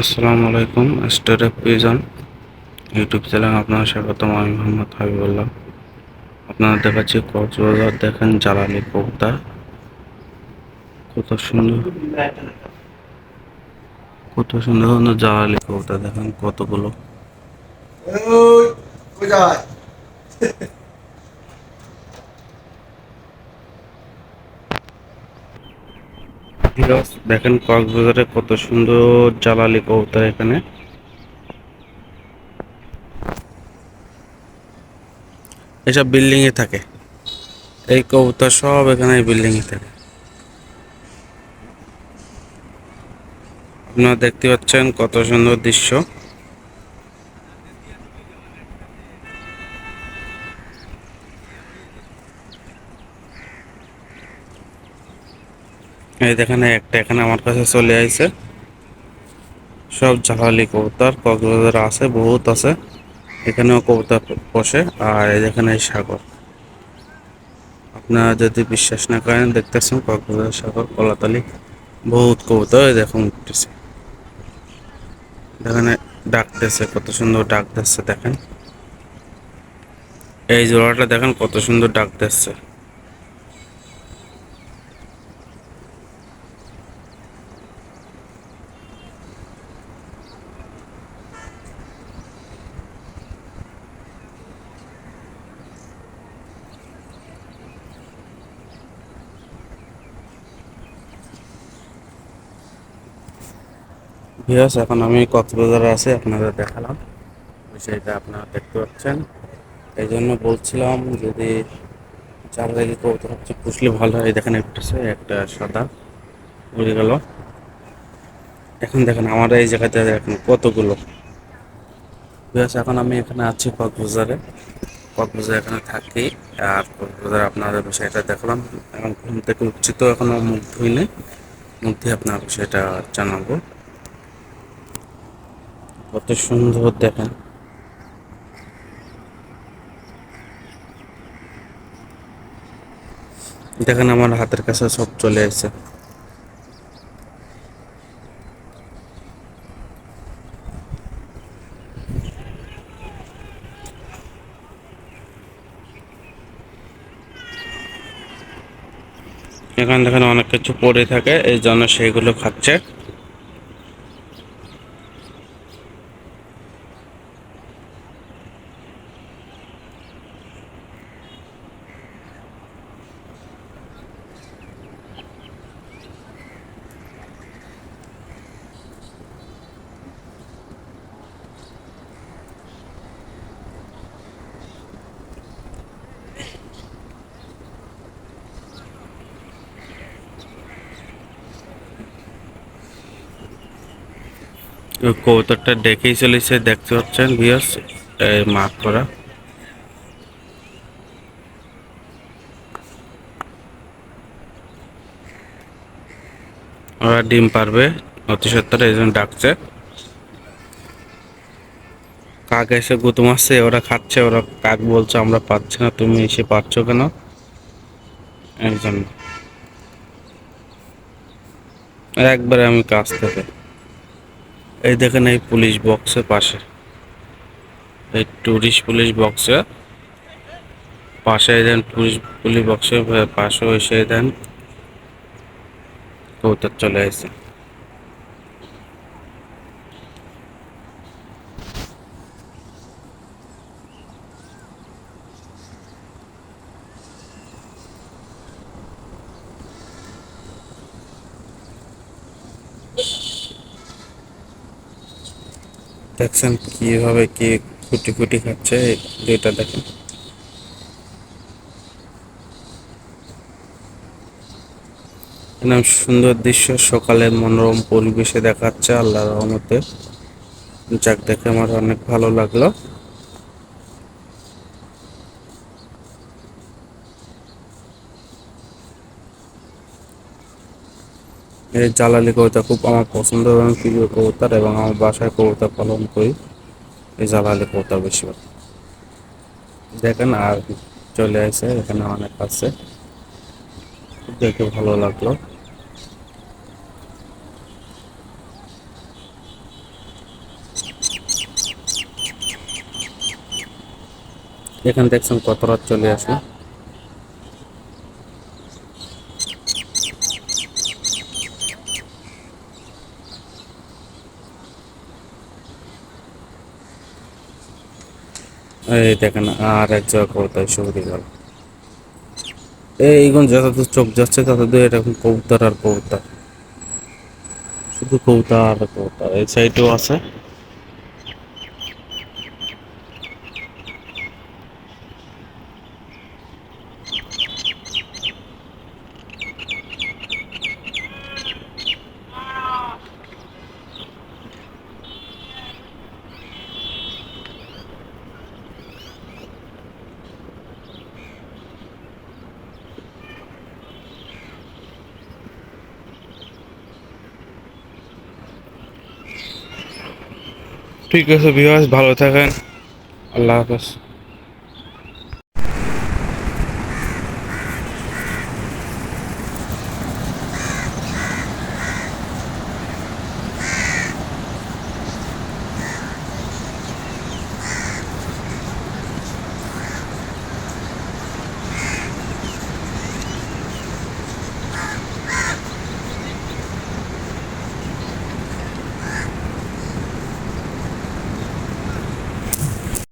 আসসালামু আলাইকুম, star of pigeon YouTube channel আপনার স্বাগতম, আমি মোহাম্মদ হাবিবুল্লাহ। আপনারা দেখাচ্ছি কক্সবাজার, দেখেন জ্বালানি পোক্তা কত সুন্দর। কত সুন্দর সুন্দর জ্বালানি পোক্তা দেখেন কতগুলো। দেখেন কক্সবাজারে কত সুন্দর জ্বালালি কবুতর এখানে। এসব বিল্ডিং এ থাকে। এই কবুতর সব এখানে বিল্ডিং এ থাকে। আপনারা দেখতে পাচ্ছেন কত সুন্দর দৃশ্য। এই দেখেন একটা এখানে আমার কাছে চলে আইছে। সব জ্বালালি কবুতর, কক্সবাজার আছে, বহুত আছে। এখানেও কবুতর বসে, আর এই দেখেন, এই সাগর। আপনারা যদি বিশ্বাস না করেন, দেখতেছেন কক্সবাজার সাগর, কলাতলি, বহুত কবুতর দেখুন, উঠতেছে। দেখেন ডাকতেছে, কত সুন্দর ডাক দিচ্ছে, দেখেন। এই জোড়াটা দেখেন, কত সুন্দর ডাক দিচ্ছে। ভিউয়ার্স এখন আমি কক্সবাজারে আছি, আপনাদের দেখালাম। বিষয়টা আপনারা দেখতে পাচ্ছেন। এই জন্য বলছিলাম, যদি চার দিকে কবুতর হচ্ছে, পুষলে ভালো হয়। দেখেন, একটা একটা সাদা। উড়ে গেল? এখন দেখেন আমার এই জায়গাতে দেখেন, কতগুলো। ভিউয়ার্স এখন আমি এখানে আছি কক্সবাজারে। কক্সবাজারে এখানে থাকি, আর কক্সবাজারে আপনাদের বিষয়টা দেখলাম। এখন ঘুম থেকে উঠছি তো এখনও মুখ ধুইনি। মুখ দিয়ে আপনার বিষয়টা জানাব। কত সুন্দর দেখেন। দেখেন আমার হাতের কাছে সব চলে আসছে। এখানে দেখেন অনেক কিছু পড়ে থাকে, এই জন্য সেইগুলো খাচ্ছে। কবুতরটা দেখেই চলেছে, দেখতে পাচ্ছেন ভিউয়ার্স মার্ক করা ওরা ডিম পারবে, অতি সত্তর এই জন্য ডাকছে। কাক এসে গুতুম আসছে ওরা খাচ্ছে, ওরা কাক বলছে, আমরা পাচ্ছি না, তুমি এসে পাচ্ছ কেন? এই জন্য একবারে আমি কাজ থেকে। এই দেখেন এই পুলিশ বক্সের পাশে। এই টুরিস্ট পুলিশ বক্সে পাশে দেন পুলিশ পুলিশ বক্সের পাশে এসে দেন। কবুতর চলে আসছে দেখছেন কীভাবে কি কুটি কুটি খাচ্ছে এটা দেখেন। সুন্দর দৃশ্য, সকালের মনোরম পরিবেশে দেখাচ্ছে আল্লাহ রহমতে। যাক, দেখে আমার অনেক ভালো লাগল। জ্বালালি কবিতা খুব আমার পছন্দ এবং প্রিয় কবিতার এবং আমার বাসায় কবিতা পালন করি। এই জালালি কবিতা বেশিরভাগ। দেখেন আর চলে আসে, এখানে অনেক আছে। দেখে ভালো লাগল। এখানে দেখছেন কতরা চলে আসলো এই দেখেন, আর এক জায়গা কবুতর শুরু গেল এইগুলো যতদূর চোখ যাচ্ছে ততদূর এরকম কবুতর আর কবুতর। শুধু কবুতর আর কবুতর, এই সাইডেও আছে। ঠিক আছে বিহাস ভালো থাকেন আল্লাহ হাফেজ